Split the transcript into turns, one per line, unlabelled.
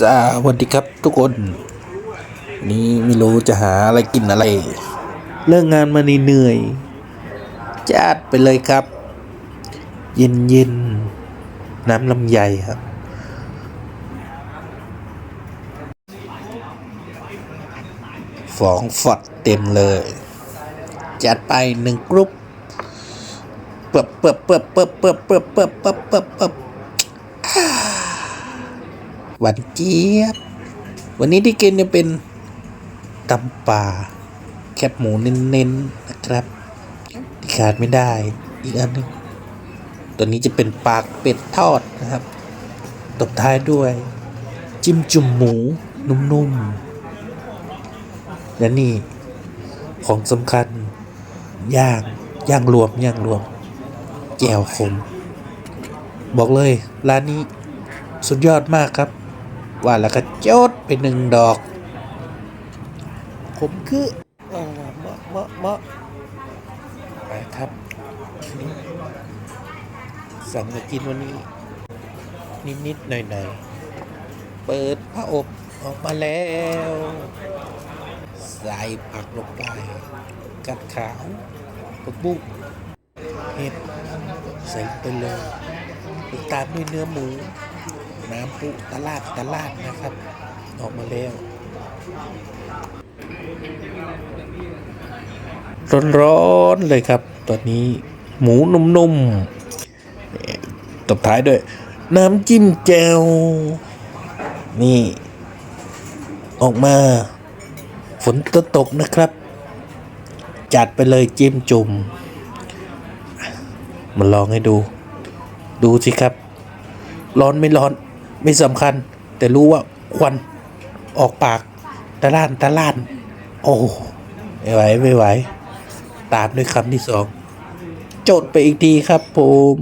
สวัสดีครับทุกคน นี่ไม่รู้จะหาอะไรกินอะไรเลิกงานมาเหนื่อยจัดไปเลยครับ เย็นเย็นๆน้ำลำไยครับ ฟองฟอดเต็มเลย จัดไปหนึ่งกรุ๊ปเปิบเปิบเปิบเปิบเปิบเปิบเปิบเปิบเปิบเปิบ หวานเจี๊ยบ วันนี้ที่กินจะเป็นตำป่า แคบหมูเน้นๆนะครับที่ขาดไม่ได้ อีกอันหนึงตัวนี้จะเป็นปากเป็ดทอดนะครับ ตบท้ายด้วย จิ้มจุ่มหมูนุ่มๆ และนี่ของสำคัญย่างย่างรวมย่างรวม แจ่วขมบอกเลย ร้านนี้สุดยอดมากครับ ว่าแล้วก็โจดไปหนึ่งดอก ผมคือเอ่อเมาะเมาะเมาะไปครับ สั่งมากินวันนี้ นิดๆหน่อยๆ เปิดผ้าอบออกมาแล้ว ใส่ผักลงไป กัดขาวผักบุ้งเห็ดใส่ไปเลยติดตามด้วยเนื้อหมู น้ำปุตลาดตลาดนะครับ ออกมาแล้วร้อนๆเลยครับ ตอนนี้หมูนุ่มๆตบท้ายด้วย น้ำจิ้มแจ่วนี่ ออกมา ฝนจะตกนะครับ จัดไปเลยจิ้มจุ่มมาลองให้ดู ดูสิครับ ร้อนไม่ร้อน ไม่สำคัญ แต่รู้ว่าควันออกปากตะล่านตะล่าน โอ้ไม่ไหวไม่ไหว ตามด้วยคำที่สอง โจทย์ไปอีกทีครับผม